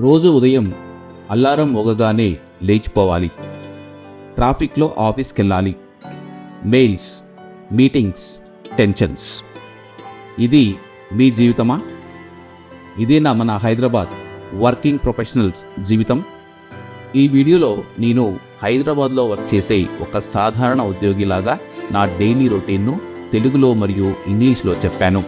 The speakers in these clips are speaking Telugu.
రోజు ఉదయం అల్లారం మోగగానే లేచిపోవాలి. ట్రాఫిక్లో ఆఫీస్కి వెళ్ళాలి మెయిల్స్ మీటింగ్స్ టెన్షన్స్. ఇది మీ జీవితమా? ఇదేనా మన హైదరాబాద్ వర్కింగ్ ప్రొఫెషనల్స్ జీవితం. ఈ వీడియోలో నేను హైదరాబాద్లో వర్క్ చేసే ఒక సాధారణ ఉద్యోగిలాగా నా డైలీ రొటీన్ను తెలుగులో మరియు ఇంగ్లీష్లో చెప్పాను.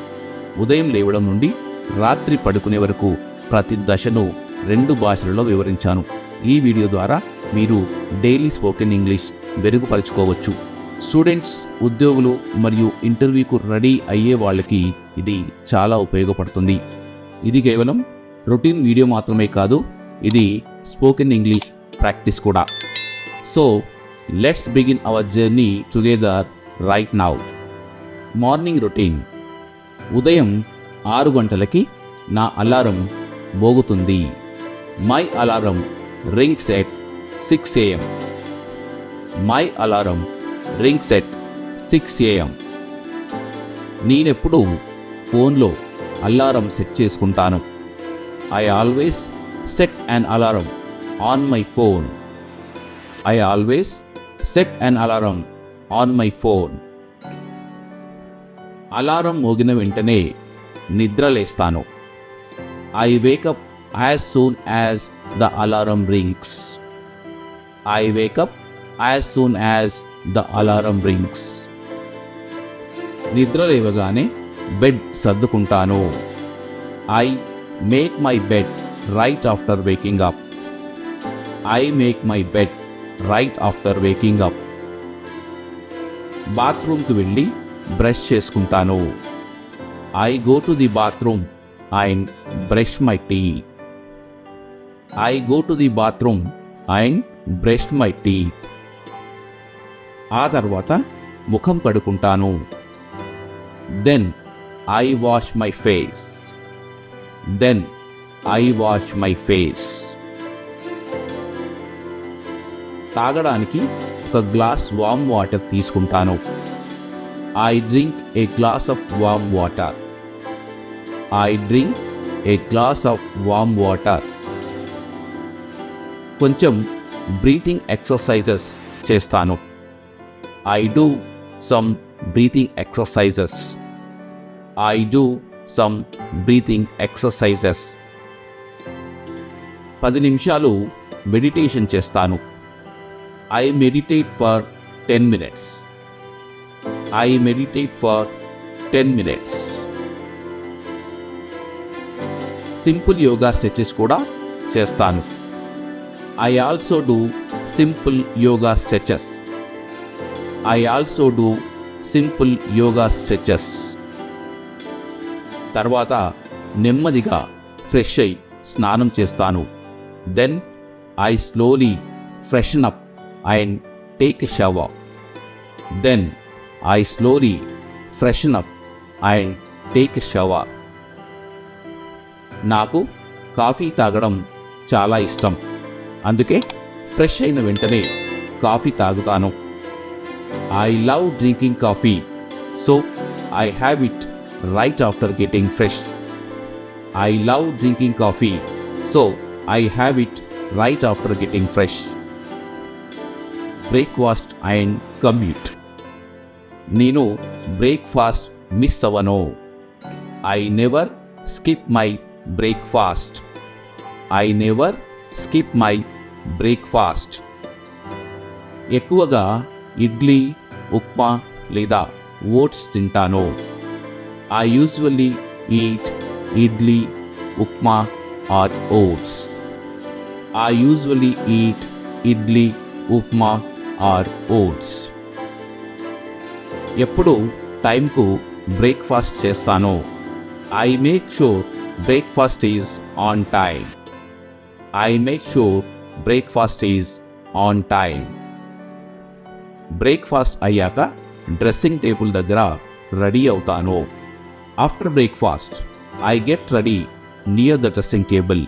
ఉదయం లేవడం నుండి రాత్రి పడుకునే వరకు ప్రతి దశను రెండు భాషలలో వివరించాను. ఈ వీడియో ద్వారా మీరు డైలీ స్పోకెన్ ఇంగ్లీష్ మెరుగుపరుచుకోవచ్చు. స్టూడెంట్స్ ఉద్యోగులు మరియు ఇంటర్వ్యూకు రెడీ అయ్యే వాళ్ళకి ఇది చాలా ఉపయోగపడుతుంది. ఇది కేవలం రొటీన్ వీడియో మాత్రమే కాదు ఇది స్పోకెన్ ఇంగ్లీష్ ప్రాక్టీస్ కూడా. So let's begin our journey together right now. Morning routine. ఉదయం ఆరు గంటలకి నా alarm మోగుతుంది. My alarm ring set six AM my alarm ring set six AM నేనెప్పుడు ఫోన్లో అలారం సెట్ చేసుకుంటాను. I always set an alarm on my phone I always set an alarm on my phone alarm మోగిన వెంటనే నిద్రలేస్తాను. I wake up as soon the the alarm rings I up as soon as the alarm rings నిద్ర లేవగానే bed సర్దుకుంటాను. I make my bed right after waking up I make my bed right after waking up బాత్రూమ్కి వెళ్ళి బ్రష్ చేసుకుంటాను. I go to the bathroom and brush my teeth I go to the bathroom and brush my teeth ఆ తర్వాత ముఖం కడుకుంటాను then I wash my face then I wash my face తాగడానికి ఒక గ్లాస్ వామ్ వాటర్ తీసుకుంటాను. I drink a glass of warm water I drink a glass of warm water కొంచెం బ్రీతింగ్ ఎక్సర్సైజెస్ చేస్తాను. I do some breathing exercises I do some breathing exercises పది నిమిషాలు మెడిటేషన్ చేస్తాను. I meditate for ten minutes I meditate for ten minutes simple yoga stretches కూడా చేస్తాను. I also do simple yoga stretches I also do simple yoga stretches తర్వాత నెమ్మదిగా ఫ్రెష్ అయి స్నానం చేస్తాను. Then I slowly freshen up and take a shower then I slowly freshen up and take a shower నాకు కాఫీ తాగడం చాలా ఇష్టం. అందుకే ఫ్రెష్ అయిన వెంటనే కాఫీ తాగుతాను. I love drinking coffee so I have it right after getting fresh I love drinking coffee so I have it right after getting fresh breakfast and commute నేను బ్రేక్ఫాస్ట్ మిస్ అవ్వను. I never skip my breakfast I never skip my breakfast. ఎక్కువగా ఇడ్లీ ఉప్మా లేదా ఓట్స్ తింటాను. I usually eat idli upma or oats. I usually eat idli upma or oats. ఎప్పుడు టైంకు బ్రేక్ఫాస్ట్ చేస్తాను. I make sure breakfast is on time I make sure breakfast is on time breakfast అయ్యాక డ్రెస్సింగ్ టేబుల్ దగ్గర రెడీ అవుతాను. After breakfast I get ready near the dressing table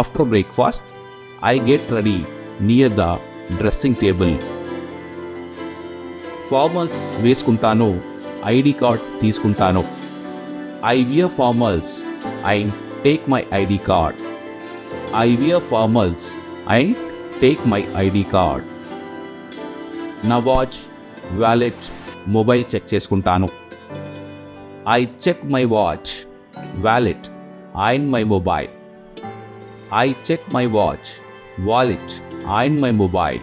after breakfast I get ready near the dressing table formals వేసుకుంటాను. ఐడి కార్డ్ తీసుకుంటాను. I wear formals I take my ID card I wear formals and take my ID card. నా వాచ్ వ్యాలెట్ మొబైల్ చెక్ చేసుకుంటాను. I check my watch wallet and my mobile. I check my watch wallet and my mobile.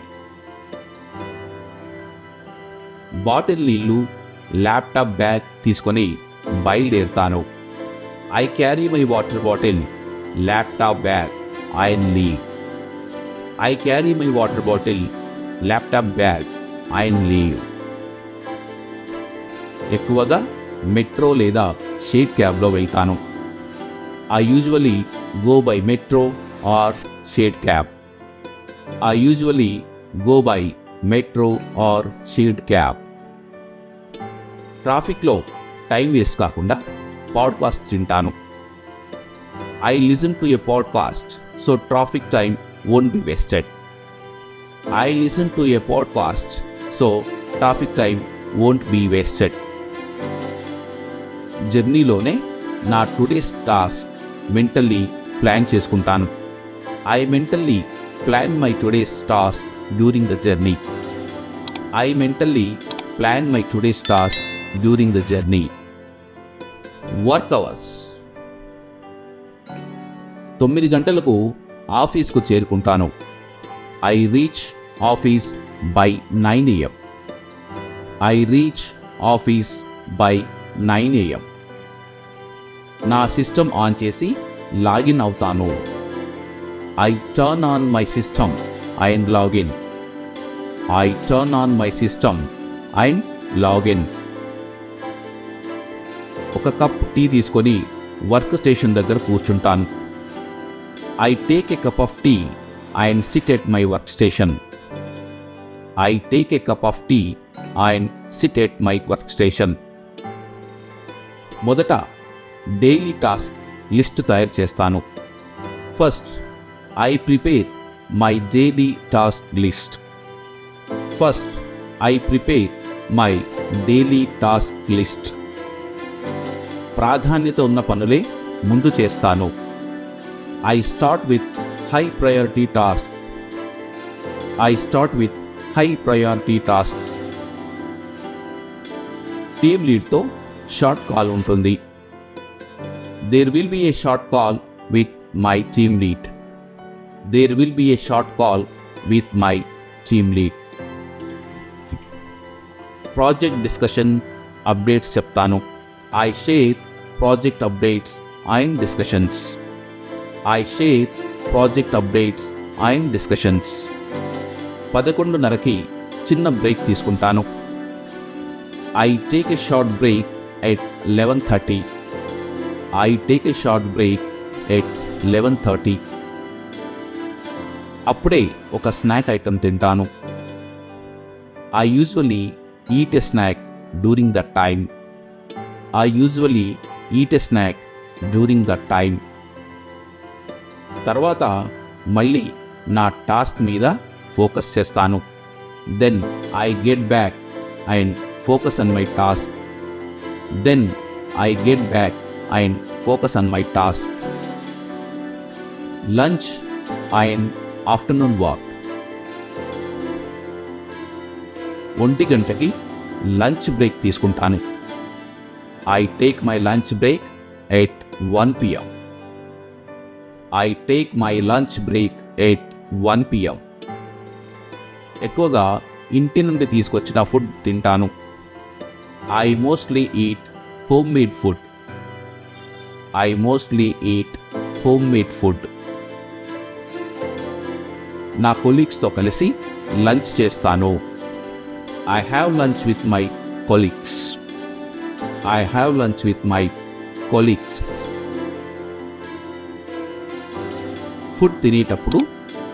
Bottle నీళ్ళు ల్యాప్టాప్ బ్యాగ్ తీసుకొని బయలుదేరుతాను. I carry my water bottle laptop bag. And leave I carry my water bottle laptop bag and leave ఎక్కువగా మెట్రో లేదా షేడ్ క్యాబ్లో వెళ్తాను. I usually go by metro or shared cab I usually go by metro or shared cab ట్రాఫిక్లో టైం వేస్ట్ కాకుండా పాడ్కాస్ట్ వింటాను. I listen to a podcast so traffic time won't be wasted I listen to a podcast so traffic time won't be wasted జర్నీలోనే నా టుడేస్ టాస్క్ మెంటల్లీ ప్లాన్ చేసుకుంటాను. I mentally plan my today's task during the journey I mentally plan my today's task during the journey work hours తొమ్మిది గంటలకు ఆఫీస్కు చేరుకుంటాను. I reach office by nine AM. I reach office by nine AM. నా సిస్టమ్ ఆన్ చేసి లాగిన్ అవుతాను. I turn on my system and login. I turn on my system and login. ఒక కప్ టీ తీసుకొని వర్క్ స్టేషన్ దగ్గర కూర్చుంటాను. I take a cup of tea and sit at my work station I take a cup of tea and sit at my work station మొదట డైలీ టాస్క్ లిస్ట్ తయారు చేస్తాను. First I prepare my daily task list first I prepare my daily task list ప్రాధాన్యత ఉన్న పనులే ముందు చేస్తాను. I start with high priority task I start with high priority tasks team లీడ్తో short call ఉంటుంది. There will be a short call with my team lead there will be a short call with my team lead project discussion updates చెప్తాను. I share project updates and discussions I share project updates and discussions పదకొండున్నరకి చిన్న బ్రేక్ తీసుకుంటాను. I take a short break at eleven thirty I take a short break at eleven thirty అప్పుడే ఒక స్నాక్ ఐటెం తింటాను. I usually eat a snack during the time I usually eat a snack during the time తర్వాత మళ్ళీ నా టాస్క్ మీద ఫోకస్ చేస్తాను. Then I get back and focus on my task then I get back and focus on my task lunch and afternoon walk ఒంటి గంటకి లంచ్ బ్రేక్ తీసుకుంటాను. I take my lunch break at one PM I take my lunch break at one PM ఎక్కువగా ఇంటి నుండి తీసుకొచ్చిన ఫుడ్ తింటాను. I mostly eat home made food I mostly eat home made food నా కొలీగ్స్తో కలిసి లంచ్ చేస్తాను. I have lunch with my colleagues I have lunch with my colleagues food తినేటప్పుడు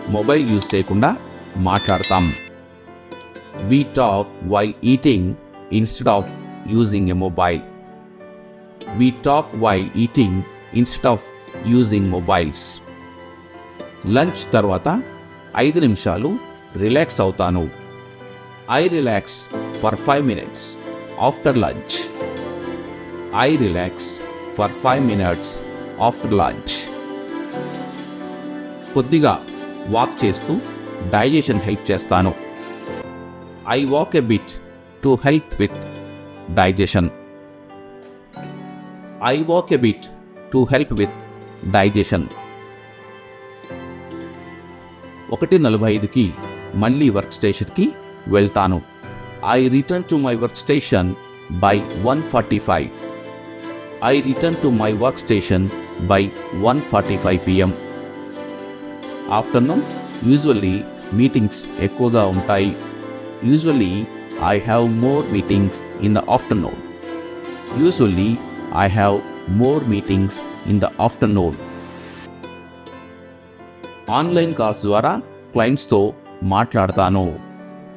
మొబైల్ యూజ్ చేయకుండా మాట్లాడతాం. We talk while eating instead of using a mobile we talk while eating instead of using mobiles lunch తర్వాత ఐదు నిమిషాలు రిలాక్స్ అవుతాను. I relax for five minutes after lunch I relax for five minutes after lunch కొద్దిగా వాక్ చేస్తూ డైజెషన్ హెల్ప్ చేస్తాను. I walk a bit to help with digestion. I walk a bit to help with digestion. ఒకటి నలభై ఐదుకి మళ్ళీ వర్క్ స్టేషన్కి వెళ్తాను. I return to my work station by one forty five. I return to my work station by one forty five PM. Afternoon usually meetings ఎక్కువగా ఉంటాయి. Usually I have more meetings in the afternoon. Usually I have more meetings in the afternoon. Online calls ద్వారా క్లయింట్స్తో మాట్లాడతాను.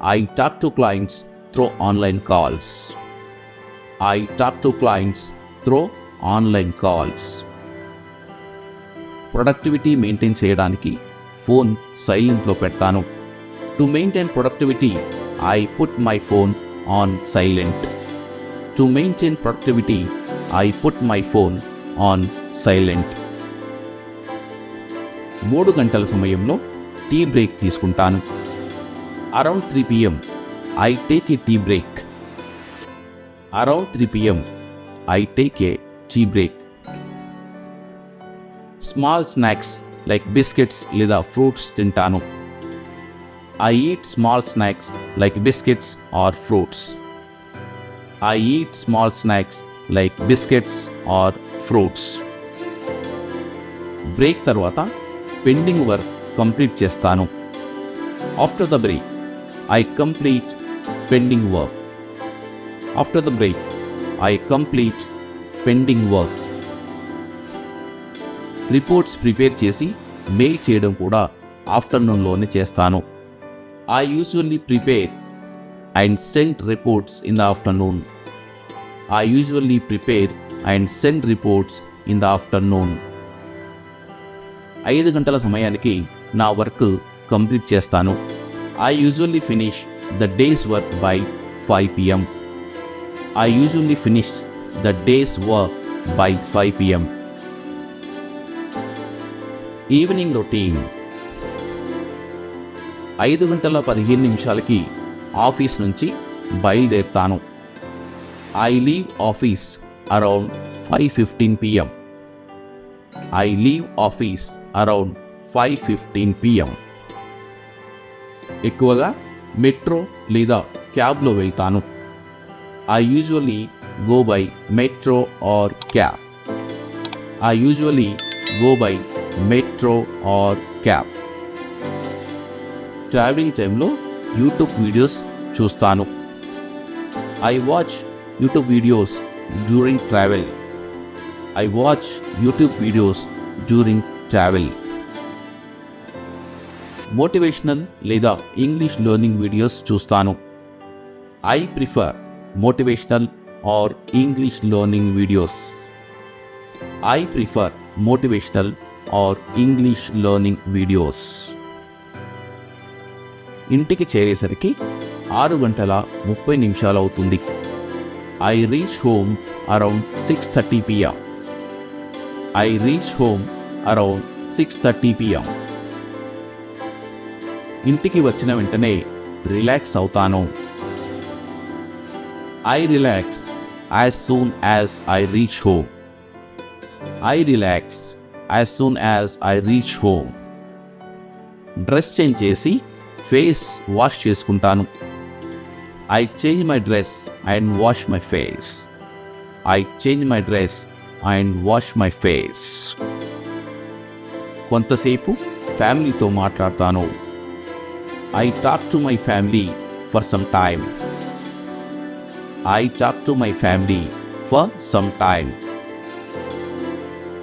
I talk to clients through online calls. I talk to clients through online calls. Productivity maintain చేయడానికి ఫోన్ సైలెంట్లో పెడతాను. To maintain productivity I put my phone on silent. To maintain productivity I put my phone on silent. మూడు గంటల సమయంలో టీ బ్రేక్ తీసుకుంటాను. Around three PM I take a tea break. Around three PM I take a tea break. Small snacks like biscuits లేదా ఫ్రూట్స్ తింటాను. I eat small snacks like biscuits or fruits I eat small snacks like biscuits or fruits break తర్వాత పెండింగ్ వర్క్ కంప్లీట్ చేస్తాను. After the break I complete pending work after the break I complete pending work reports prepare చేసి మెయిల్ చేయడం కూడా ఆఫ్టర్నూన్లోనే చేస్తాను. I usually prepare and send reports in the afternoon I usually prepare and send reports in the afternoon ఐదు గంటల సమయానికి నా వర్క్ కంప్లీట్ చేస్తాను. I usually finish the day's work by five PM I usually finish the day's work by five PM evening routine. ఐదు గంటల పదిహేను నిమిషాలకి ఆఫీస్ నుంచి బయలుదేరుతాను. I leave office around five fifteen PM I leave office around five fifteen PM ఎక్కువగా మెట్రో లేదా క్యాబ్లో వెళ్తాను. I usually go by metro or cab I usually go by metro or cab travelling టైంలో యూట్యూబ్ వీడియోస్ చూస్తాను. I watch YouTube videos during travel I watch YouTube videos during travel motivational లేదా ఇంగ్లీష్ లెర్నింగ్ వీడియోస్ చూస్తాను. I prefer motivational or English learning videos I prefer motivational or English learning videos ఇంటికి చేరేసరికి ఆరు గంటల ముప్పై నిమిషాలు అవుతుంది. I reach home around six thirty PM I reach home around six thirty PM ఇంటికి వచ్చిన వెంటనే రిలాక్స్ అవుతాను. I relax as soon as I reach home I relax as soon as I reach home dress change చేసి ఫేస్ వాష్ చేసుకుంటాను. I change my dress and wash my face I change my dress and wash my face కొంతసేపు ఫ్యామిలీతో మాట్లాడతాను. I talk to my family for some time I talk to my family for some time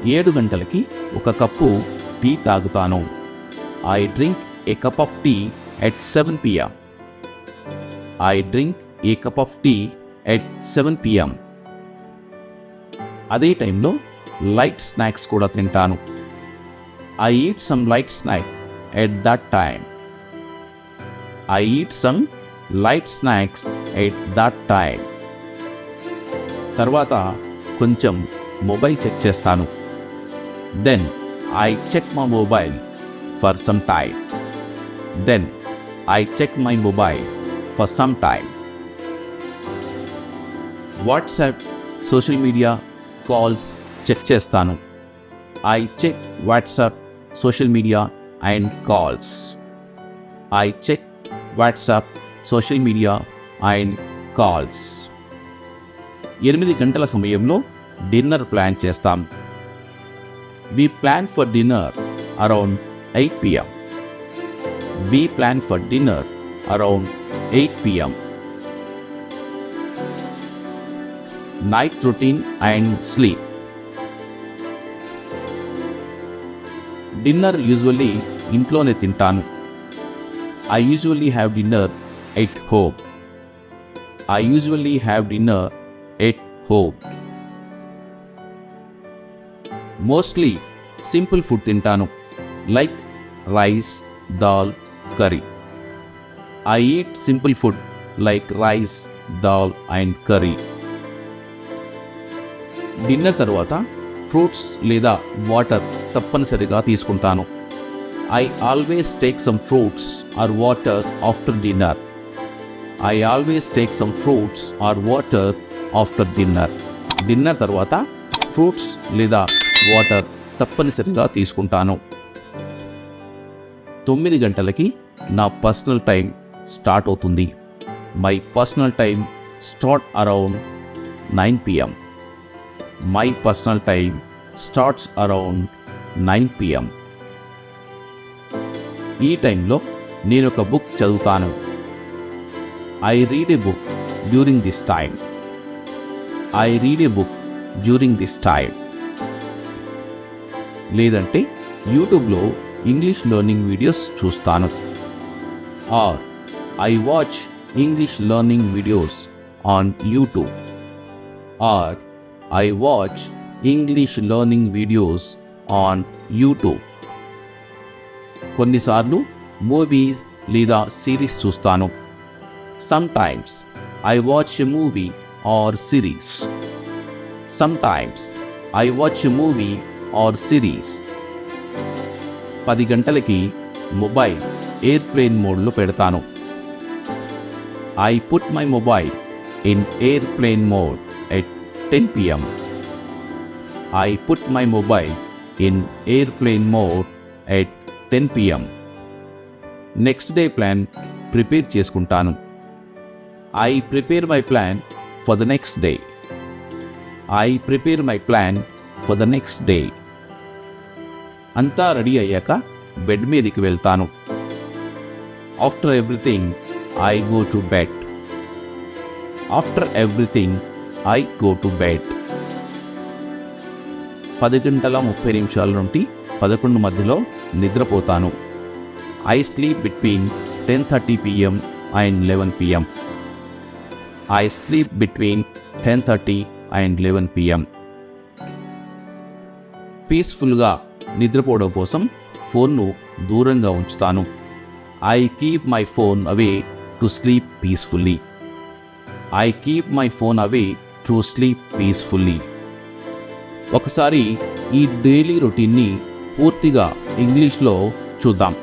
ఏడు గంటలకి ఒక కప్పు టీ తాగుతాను. I drink a cup of tea at seven PM I drink a cup of tea at seven PM అదే టైంలో లైట్ స్నాక్స్ కూడా తింటాను. I eat some light snack at that time I eat some light snacks at that time తర్వాత కొంచెం మొబైల్ చెక్ చేస్తాను. Then I check my mobile for some time. Then I check my mobile for some time. WhatsApp social media calls check చేస్తాను I check WhatsApp social media and calls I check WhatsApp social media and calls ఎనిమిది గంటల సమయంలో డిన్నర్ ప్లాన్ చేస్తాం We plan for dinner around eight PM we plan for dinner around eight PM night routine and sleep. Dinner usually ఇంట్లోనే తింటాను I usually have dinner at home I usually have dinner at home Mostly simple food తింటాను. Like rice dal curry. I eat simple food like rice dal and curry. Dinner తర్వాత ఫ్రూట్స్ లేదా వాటర్ తప్పనిసరిగా తీసుకుంటాను. I always take some fruits or water after dinner. I always take some fruits or water after dinner. Dinner తర్వాత ఫ్రూట్స్ లేదా వాటర్ తప్పనిసరిగా తీసుకుంటాను. తొమ్మిది గంటలకి నా పర్సనల్ టైం స్టార్ట్ అవుతుంది. My personal time start around nine PM. My personal time starts around nine PM. ఈ టైంలో నేను ఒక బుక్ చదువుతాను. I read a book during this time I read a book during this time లేదంటే యూట్యూబ్లో ఇంగ్లీష్ లెర్నింగ్ వీడియోస్ చూస్తాను. Or I watch English learning videos on YouTube. Or I watch English learning videos on YouTube. కొన్నిసార్లు మూవీస్ లేదా సిరీస్ చూస్తాను. Sometimes I watch a movie or series. Sometimes I watch a movie or series. పది గంటలకి మొబైల్ ఎయిర్ప్లేన్ మోడ్లో పెడతాను. I put my mobile in airplane mode at ten PM. I put my mobile in airplane mode at ten PM. Next day plan prepare చేసుకుంటాను. I prepare my plan for the next day. I prepare my plan for the next day అంతా రెడీ అయ్యాక బెడ్ మీదకి వెళ్తాను. After everything I go to bed after everything I go to bed పది గంటల ముప్పై నిమిషాల నుండి పదకొండు మధ్యలో నిద్రపోతాను. I sleep between ten thirty PM and eleven PM I sleep between ten thirty and eleven PM పీస్ఫుల్గా నిద్రపోవడం కోసం ఫోన్ను దూరంగా ఉంచుతాను. I keep my phone away to sleep peacefully I keep my phone away to sleep peacefully ఒకసారి ఈ డైలీ రొటీన్ని పూర్తిగా ఇంగ్లీష్లో చూద్దాం.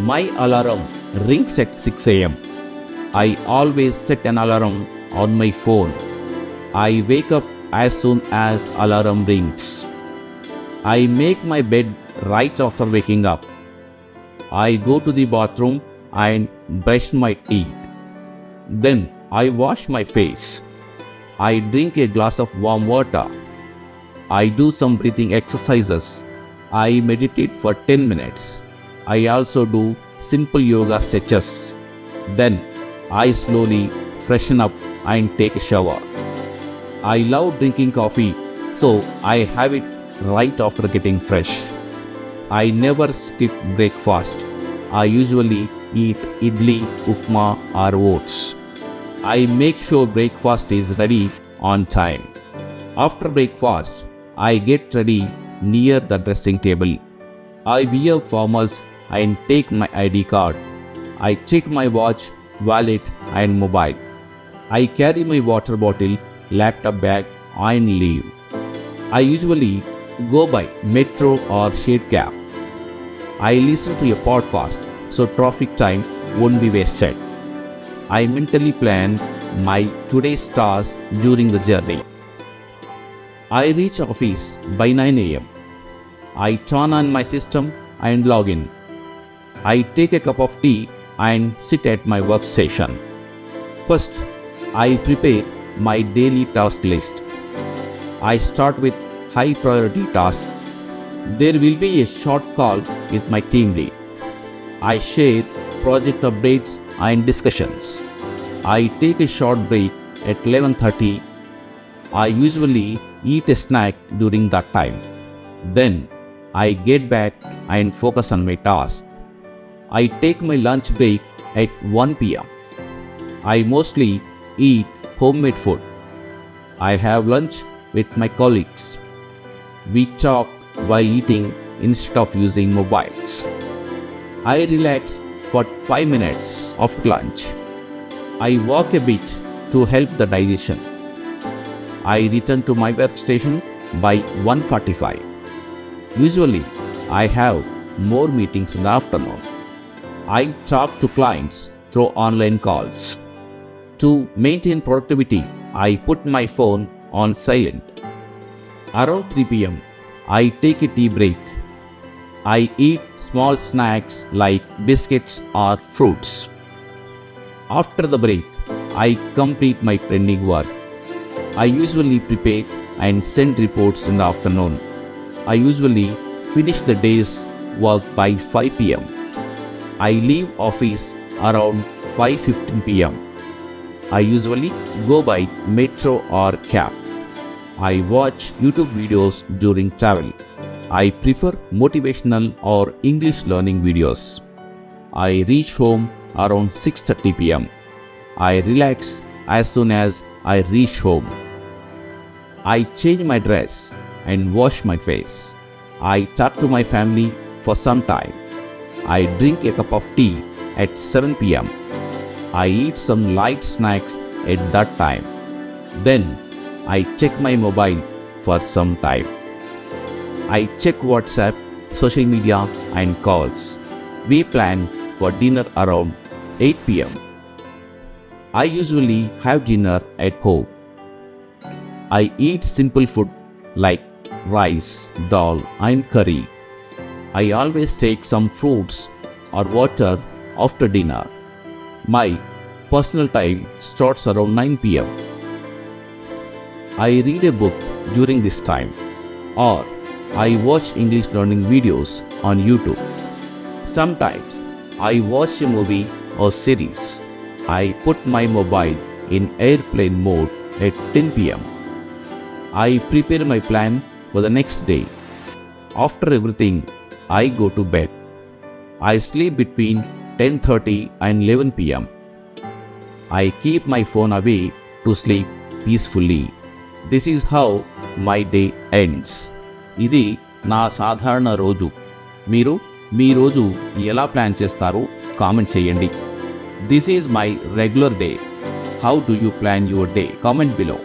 My alarm rings at six AM I always set an alarm on my phone I wake up as soon as alarm rings I make my bed right after waking up. I go to the bathroom and brush my teeth. Then I wash my face. I drink a glass of warm water. I do some breathing exercises. I meditate for 10 minutes. I also do simple yoga stretches. Then I slowly freshen up and take a shower. I love drinking coffee, so I have it right after getting fresh. I never skip breakfast. I usually eat idli, upma, or oats. I make sure breakfast is ready on time. After breakfast, I get ready near the dressing table. I wear formals and take my ID card. I check my watch, wallet, and mobile. I carry my water bottle, laptop bag, and leave. I usually go by metro or shared cab. I listen to a podcast so traffic time won't be wasted. I mentally plan my today's tasks during the journey. I reach office by 9 am. I turn on my system and log in. I take a cup of tea and sit at my workstation. First, I prepare my daily task list. I start with high priority tasks. There will be a short call with my team lead. I share project updates and discussions. I take a short break at 11:30. I usually eat a snack during that time. Then I get back and focus on my task. I take my lunch break at 1 pm. I mostly eat homemade food. I have lunch with my colleagues. We talk while eating instead of using mobiles. I relax for 5 minutes after lunch. I walk a bit to help the digestion. I return to my workstation by 1:45. Usually, I have more meetings in the afternoon. I talk to clients through online calls. To maintain productivity, I put my phone on silent. Around 3 pm, I take a tea break. I eat small snacks like biscuits or fruits. After the break, I complete my pending work. I usually prepare and send reports in the afternoon. I usually finish the day's work by 5 pm. I leave office around 5:15 pm. I usually go by metro or cab. I watch YouTube videos during travel. I prefer motivational or English learning videos. I reach home around 6:30 pm. I relax as soon as I reach home. I change my dress and wash my face. I talk to my family for some time. I drink a cup of tea at 7 pm. I eat some light snacks at that time. Then I check my mobile for some time. I check WhatsApp, social media, and calls. We plan for dinner around 8 pm. I usually have dinner at home. I eat simple food like rice, dal, and curry. I always take some fruits or water after dinner. My personal time starts around 9 pm. I read a book during this time or I watch English learning videos on YouTube. Sometimes I watch a movie or series. I put my mobile in airplane mode at 10 pm. I prepare my plan for the next day. After everything, I go to bed. I sleep between 10:30 and 11 pm. I keep my phone away to sleep peacefully. This is how my day ends ఇది నా సాధారణ రోజు. మీరు మీ రోజు ఎలా ప్లాన్ చేస్తారో కామెంట్ చేయండి. This is my regular day how do you plan your day comment below